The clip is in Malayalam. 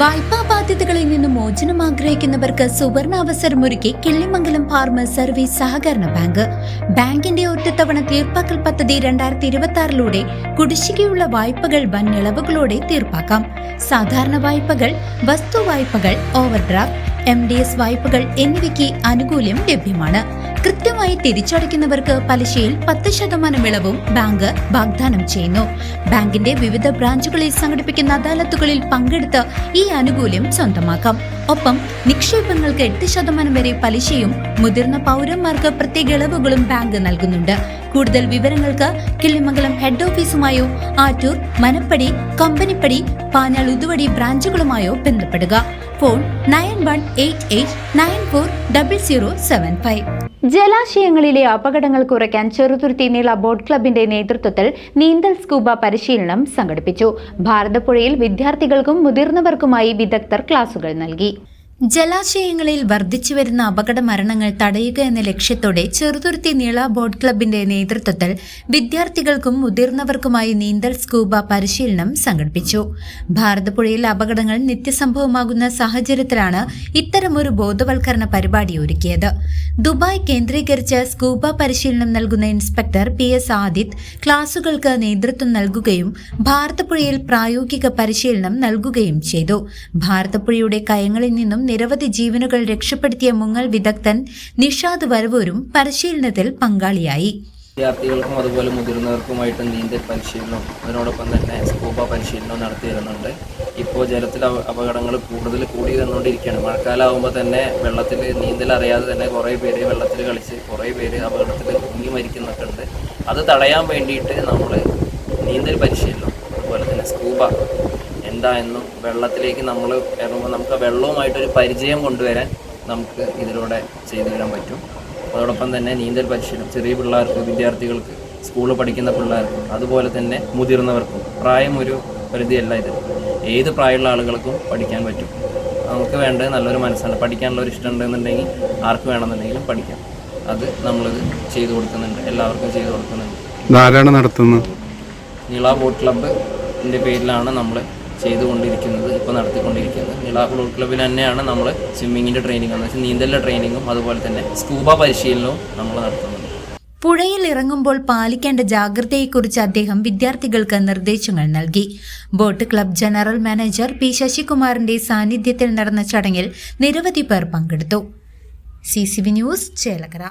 വായ്പാ ബാധ്യതകളിൽ നിന്ന് മോചനം ആഗ്രഹിക്കുന്നവർക്ക് സുവർണ അവസരമൊരുക്കി കിള്ളിമംഗലം ഫാർമ സർവീസ് സഹകരണ ബാങ്ക്. ബാങ്കിന്റെ ഒറ്റത്തവണ തീർപ്പാക്കൽ പദ്ധതി രണ്ടായിരത്തി ഇരുപത്തി ആറിലൂടെ കുടിശ്ശികയുള്ള വായ്പകൾ വൻ ഇളവുകളോടെ തീർപ്പാക്കാം. സാധാരണ വായ്പകൾ വസ്തു വായ്പകൾ ഓവർഡ്രാഫ്റ്റ് എം ഡി എസ് വായ്പകൾ എന്നിവയ്ക്ക് ആനുകൂല്യം ലഭ്യമാണ്. കൃത്യമായി തിരിച്ചടയ്ക്കുന്നവർക്ക് പലിശയിൽ പത്ത് ശതമാനം ഇളവും ബാങ്ക് വാഗ്ദാനം ചെയ്യുന്നു. ബാങ്കിന്റെ വിവിധ ബ്രാഞ്ചുകളിൽ സംഘടിപ്പിക്കുന്ന അദാലത്തുകളിൽ പങ്കെടുത്ത് ഈ ആനുകൂല്യം സ്വന്തമാക്കാം. ഒപ്പം നിക്ഷേപങ്ങൾക്ക് എട്ട് ശതമാനം വരെ പലിശയും മുതിർന്ന പൗരന്മാർക്ക് പ്രത്യേക ഇളവുകളും ബാങ്ക് നൽകുന്നുണ്ട്. കൂടുതൽ വിവരങ്ങൾക്ക് കിള്ളിമംഗലം ഹെഡ് ഓഫീസുമായോ ആറ്റൂർ മനപ്പടി കമ്പനിപ്പടി പാഞ്ഞാൾ ഉതുവടി ബ്രാഞ്ചുകളുമായോ ബന്ധപ്പെടുക. Phone nine one eight eight nine four double zero seven five. ജലാശയങ്ങളിലെ അപകടങ്ങൾ കുറയ്ക്കാൻ ചെറുതുരുത്തി നീള ബോട്ട് ക്ലബിന്റെ നേതൃത്വത്തിൽ നീന്തൽ സ്കൂബ പരിശീലനം സംഘടിപ്പിച്ചു. ഭാരതപ്പുഴയിൽ വിദ്യാർത്ഥികൾക്കും മുതിർന്നവർക്കുമായി വിദഗ്ധർ ക്ലാസുകൾ നൽകി. ജലാശയങ്ങളിൽ വർദ്ധിച്ചു വരുന്ന അപകട മരണങ്ങൾ തടയുക എന്ന ലക്ഷ്യത്തോടെ ചെറുതുരുത്തി നീള ബോട്ട് ക്ലബിന്റെ നേതൃത്വത്തിൽ വിദ്യാർത്ഥികൾക്കും മുതിർന്നവർക്കുമായി നീന്തൽ സ്കൂബ പരിശീലനം സംഘടിപ്പിച്ചു. ഭാരതപ്പുഴയിൽ അപകടങ്ങൾ നിത്യസംഭവമാകുന്ന സാഹചര്യത്തിലാണ് ഇത്തരമൊരു ബോധവൽക്കരണ പരിപാടി ഒരുക്കിയത്. ദുബായ് കേന്ദ്രീകരിച്ച് സ്കൂബ പരിശീലനം നൽകുന്ന ഇൻസ്പെക്ടർ പി എസ് ആദിത് ക്ലാസുകൾക്ക് നേതൃത്വം നൽകുകയും ഭാരതപ്പുഴയിൽ പ്രായോഗിക പരിശീലനം നൽകുകയും ചെയ്തു. ഭാരതപ്പുഴയുടെ കയങ്ങളിൽ നിന്നും നിരവധി ജീവനുകൾ രക്ഷപ്പെടുത്തിയ മുങ്ങൽ വിദഗ്ധൻ നിഷാദ് വരവൂരും പരിശീലനത്തിൽ പങ്കാളിയായി. വിദ്യാർത്ഥികൾക്കും അതുപോലെ മുതിർന്നവർക്കുമായിട്ട് നീന്തൽ പരിശീലനവും അതിനോടൊപ്പം തന്നെ സ്കൂബ പരിശീലനവും നടത്തി വരുന്നുണ്ട്. ഇപ്പോൾ ജലത്തിൽ അപ- അപകടങ്ങൾ കൂടുതൽ കൂടി വന്നുകൊണ്ടിരിക്കുകയാണ്. മഴക്കാലമാകുമ്പോൾ തന്നെ വെള്ളത്തിൽ നീന്തൽ അറിയാതെ തന്നെ കുറേ പേര് വെള്ളത്തിൽ കളിച്ച് കുറേ പേര് അപകടത്തിൽ മുങ്ങി മരിക്കുന്നൊക്കെ ഉണ്ട്. അത് തടയാൻ വേണ്ടിയിട്ട് നമ്മൾ നീന്തൽ പരിശീലനം അതുപോലെ തന്നെ സ്കൂബ എന്താ എന്നും വെള്ളത്തിലേക്ക് നമ്മൾ ഇറങ്ങുമ്പോൾ നമുക്ക് വെള്ളവുമായിട്ടൊരു പരിചയം കൊണ്ടുവരാൻ നമുക്ക് ഇതിലൂടെ ചെയ്തു തരാൻ പറ്റും. അതോടൊപ്പം തന്നെ നീന്തൽ പരിശീലനം ചെറിയ പിള്ളേർക്ക് വിദ്യാർത്ഥികൾക്ക് സ്കൂളിൽ പഠിക്കുന്ന പിള്ളേർക്ക് അതുപോലെ തന്നെ മുതിർന്നവർക്കും പ്രായം ഒരു പരിധിയല്ല ഇത്. ഏത് പ്രായമുള്ള ആളുകൾക്കും പഠിക്കാൻ പറ്റും. നമുക്ക് വേണ്ടത് നല്ലൊരു മനസ്സാണ്. പഠിക്കാനുള്ള ഒരു ഇഷ്ടം ഉണ്ടെന്നുണ്ടെങ്കിൽ ആർക്ക് വേണമെന്നുണ്ടെങ്കിലും പഠിക്കാം. അത് നമ്മളിത് ചെയ്തു കൊടുക്കുന്നുണ്ട്. എല്ലാവർക്കും ചെയ്തു കൊടുക്കുന്നുണ്ട്. നടത്തുന്നത്? നീള ബോട്ട് ക്ലബ്ബിന്റെ പേരിലാണ് നമ്മൾ ചെയ്തുകൊണ്ടിരിക്കുന്നത് ഇപ്പോൾ നടത്തിക്കൊണ്ടിരിക്കുന്നത്. നിള ബോട്ട് ക്ലബ്ബിൽ തന്നെയാണ് നമ്മൾ സ്വിമ്മിങ്ങിന്റെ ട്രെയിനിങ് എന്ന് വെച്ചാൽ നീന്തലിന്റെ ട്രെയിനിങ്ങും അതുപോലെ തന്നെ സ്കൂബ പരിശീലനവും നമ്മൾ നടത്തുന്നുണ്ട് പുഴയിൽ ഇറങ്ങുമ്പോൾ പാലിക്കേണ്ട ജാഗ്രതയെക്കുറിച്ച് അദ്ദേഹം വിദ്യാർത്ഥികൾക്ക് നിർദ്ദേശങ്ങൾ നൽകി. Boat club general manager P ശശികുമാറിന്റെ സാന്നിധ്യത്തിൽ നടന്ന ചടങ്ങിൽ നിരവധി പേർ പങ്കെടുത്തു. C C B news Chelakkara.